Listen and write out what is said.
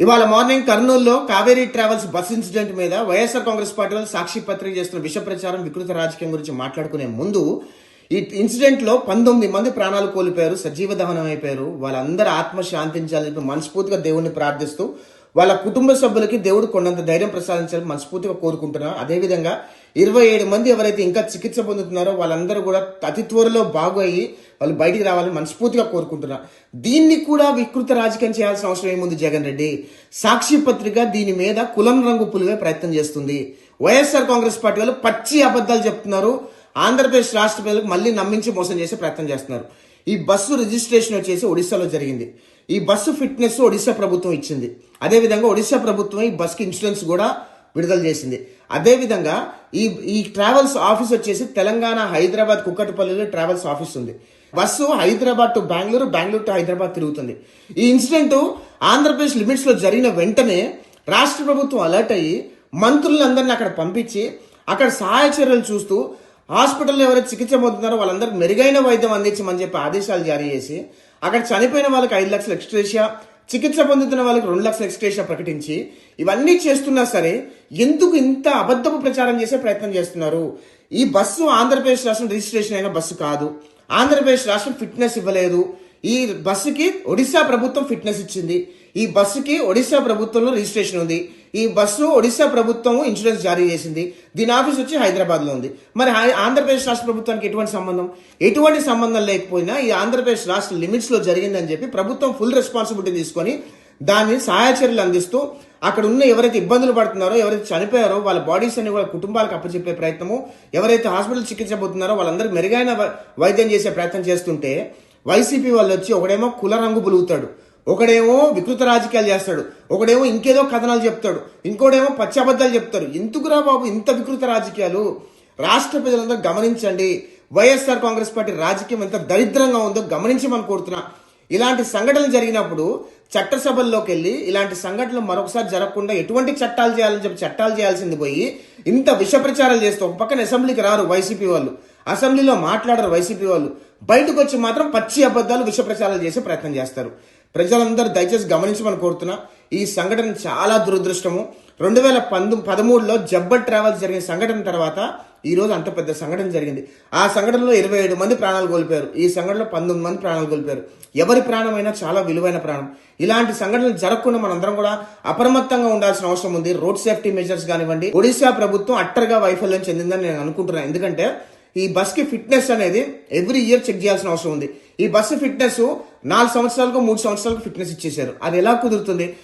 ఇవాళ మార్నింగ్ కర్నూలులో Kaveri travels bus incident మీద వైఎస్ఆర్ కాంగ్రెస్ పార్టీ వాళ్ళు సాక్షి పత్రిక చేస్తున్న విష ప్రచారం వికృత రాజకీయం గురించి మాట్లాడుకునే ముందు ఈ ఇన్సిడెంట్లో పంతొమ్మిది మంది ప్రాణాలు కోల్పోయారు సజీవ దహనం అయిపోయారు. వాళ్ళందరూ ఆత్మ శాంతించాలని మనస్ఫూర్తిగా దేవుణ్ణి ప్రార్థిస్తూ వాళ్ళ కుటుంబ సభ్యులకి దేవుడు కొండంత ధైర్యం ప్రసాదించాలని మనస్ఫూర్తిగా కోరుకుంటున్నారు అదేవిధంగా ఇరవై ఏడు మంది ఎవరైతే ఇంకా చికిత్స పొందుతున్నారో వాళ్ళందరూ కూడా అతి త్వరలో బాగు అయ్యి వాళ్ళు బయటికి రావాలని మనస్ఫూర్తిగా కోరుకుంటున్నారు దీన్ని కూడా వికృత రాజకీయం చేయాల్సిన అవసరం ఏముంది జగన్ రెడ్డి? సాక్షి పత్రిక దీని మీద కులం రంగు పులివే ప్రయత్నం చేస్తుంది. వైఎస్ఆర్ కాంగ్రెస్ పార్టీ వాళ్ళు పచ్చి అబద్ధాలు చెప్తున్నారు. ఆంధ్రప్రదేశ్ రాష్ట్ర ప్రజలకు మళ్ళీ నమ్మించి మోసం చేసే ప్రయత్నం చేస్తున్నారు. ఈ బస్సు రిజిస్ట్రేషన్ వచ్చేసి ఒడిశాలో జరిగింది. ఈ బస్సు ఫిట్నెస్ ఒడిశా ప్రభుత్వం ఇచ్చింది. అదేవిధంగా ఒడిశా ప్రభుత్వం ఈ బస్కి ఇన్సూరెన్స్ కూడా విడుదల చేసింది. అదేవిధంగా ఈ ఈ ట్రావెల్స్ ఆఫీస్ వచ్చేసి తెలంగాణ హైదరాబాద్ కుక్కటిపల్లిలో ట్రావెల్స్ ఆఫీస్ ఉంది. Bus Hyderabad to Bengaluru Bengaluru to Hyderabad తిరుగుతుంది. ఈ ఇన్సిడెంట్ ఆంధ్రప్రదేశ్ లిమిట్స్లో జరిగిన వెంటనే రాష్ట్ర ప్రభుత్వం అలర్ట్ అయ్యి మంత్రులందరినీ అక్కడ పంపించి అక్కడ సహాయ చర్యలు చూస్తూ హాస్పిటల్లో ఎవరైతే చికిత్స పొందుతున్నారో వాళ్ళందరికీ మెరుగైన వైద్యం అందించమని చెప్పి ఆదేశాలు జారీ చేసి అక్కడ చనిపోయిన వాళ్ళకి ఐదు లక్షల ఎక్స్ట్రేషియా చికిత్స పొందుతున్న వాళ్ళకి రెండు లక్షల ఎక్స్ట్రేషియా ప్రకటించి ఇవన్నీ చేస్తున్నా సరే ఎందుకు ఇంత అబద్ధపు ప్రచారం చేసే ప్రయత్నం చేస్తున్నారు? ఈ బస్సు ఆంధ్రప్రదేశ్ రాష్ట్రం రిజిస్ట్రేషన్ అయిన బస్సు కాదు. ఆంధ్రప్రదేశ్ రాష్ట్రం ఫిట్నెస్ ఇవ్వలేదు. ఈ బస్సుకి ఒడిశా ప్రభుత్వం ఫిట్నెస్ ఇచ్చింది. ఈ బస్సుకి ఒడిశా ప్రభుత్వంలో రిజిస్ట్రేషన్ ఉంది. ఈ బస్సు ఒడిశా ప్రభుత్వం ఇన్సూరెన్స్ జారీ చేసింది. దీని ఆఫీస్ వచ్చి హైదరాబాద్లో ఉంది. మరి హై- ఆంధ్రప్రదేశ్ రాష్ట్ర ప్రభుత్వానికి ఎటువంటి సంబంధం? ఎటువంటి సంబంధం లేకపోయినా ఈ ఆంధ్రప్రదేశ్ రాష్ట్ర లిమిట్స్లో జరిగిందని చెప్పి ప్రభుత్వం ఫుల్ రెస్పాన్సిబిలిటీ తీసుకొని దాన్ని సహాయ చర్యలు అందిస్తూ అక్కడ ఉన్న ఎవరైతే ఇబ్బందులు పడుతున్నారో ఎవరైతే చనిపోయారో వాళ్ళ బాడీస్ అన్ని కూడా కుటుంబాలకు అప్పచెప్పే ప్రయత్నము ఎవరైతే హాస్పిటల్ చికిత్స పోతున్నారో వాళ్ళందరికీ మెరుగైన వైద్యం చేసే ప్రయత్నం చేస్తుంటే వైసీపీ వాళ్ళు వచ్చి ఒకడేమో కుల రంగు బులుగుతాడు. ఒకడేమో వికృత రాజకీయాలు చేస్తాడు ఒకడేమో ఇంకేదో కథనాలు చెప్తాడు ఇంకోడేమో పచ్చి చెప్తాడు. ఎందుకురా బాబు ఇంత వికృత రాజకీయాలు? రాష్ట్ర ప్రజలందరూ గమనించండి వైఎస్ఆర్ కాంగ్రెస్ పార్టీ రాజకీయం ఎంత దరిద్రంగా ఉందో గమనించమని కోరుతున్నా. ఇలాంటి సంఘటనలు జరిగినప్పుడు చట్టసభల్లోకి వెళ్ళి ఇలాంటి సంఘటనలు మరొకసారి జరగకుండా ఎటువంటి చట్టాలు చేయాలని చెప్పి చట్టాలు చేయాల్సింది పోయి ఇంత విష ప్రచారాలు చేస్తూ ఒక పక్కన అసెంబ్లీకి రారు వైసీపీ వాళ్ళు. అసెంబ్లీలో మాట్లాడరు వైసీపీ వాళ్ళు. బయటకు వచ్చి మాత్రం పచ్చి అబద్ధాలు విష ప్రచారాలు చేసే ప్రయత్నం చేస్తారు. ప్రజలందరూ దయచేసి గమనించమని కోరుతున్నా ఈ సంఘటన చాలా దురదృష్టము. రెండు వేల పంతొ పదమూడులో జబ్బర్ ట్రావెల్స్ జరిగిన సంఘటన తర్వాత ఈ రోజు అంత పెద్ద సంఘటన జరిగింది. ఆ సంఘటనలో ఇరవై ఏడు మంది ప్రాణాలు కోల్పోయారు. ఈ సంఘటనలో పంతొమ్మిది మంది ప్రాణాలు కోల్పోయారు. ఎవరి ప్రాణమైనా చాలా విలువైన ప్రాణం. ఇలాంటి సంఘటనలు జరగకుండా మనందరం కూడా అప్రమత్తంగా ఉండాల్సిన అవసరం ఉంది. రోడ్ సేఫ్టీ మెజర్స్ కానివ్వండి. ఒడిశా ప్రభుత్వం అట్టర్గా వైఫల్యం చెందిందని నేను అనుకుంటున్నాను ఎందుకంటే ఈ బస్కి ఫిట్నెస్ అనేది ఎవ్రీ ఇయర్ చెక్ చేయాల్సిన అవసరం ఉంది. ఈ బస్సు ఫిట్నెస్ నాలుగు సంవత్సరాలకు మూడు సంవత్సరాలకు ఫిట్నెస్ ఇచ్చేశారు. అది ఎలా కుదురుతుంది?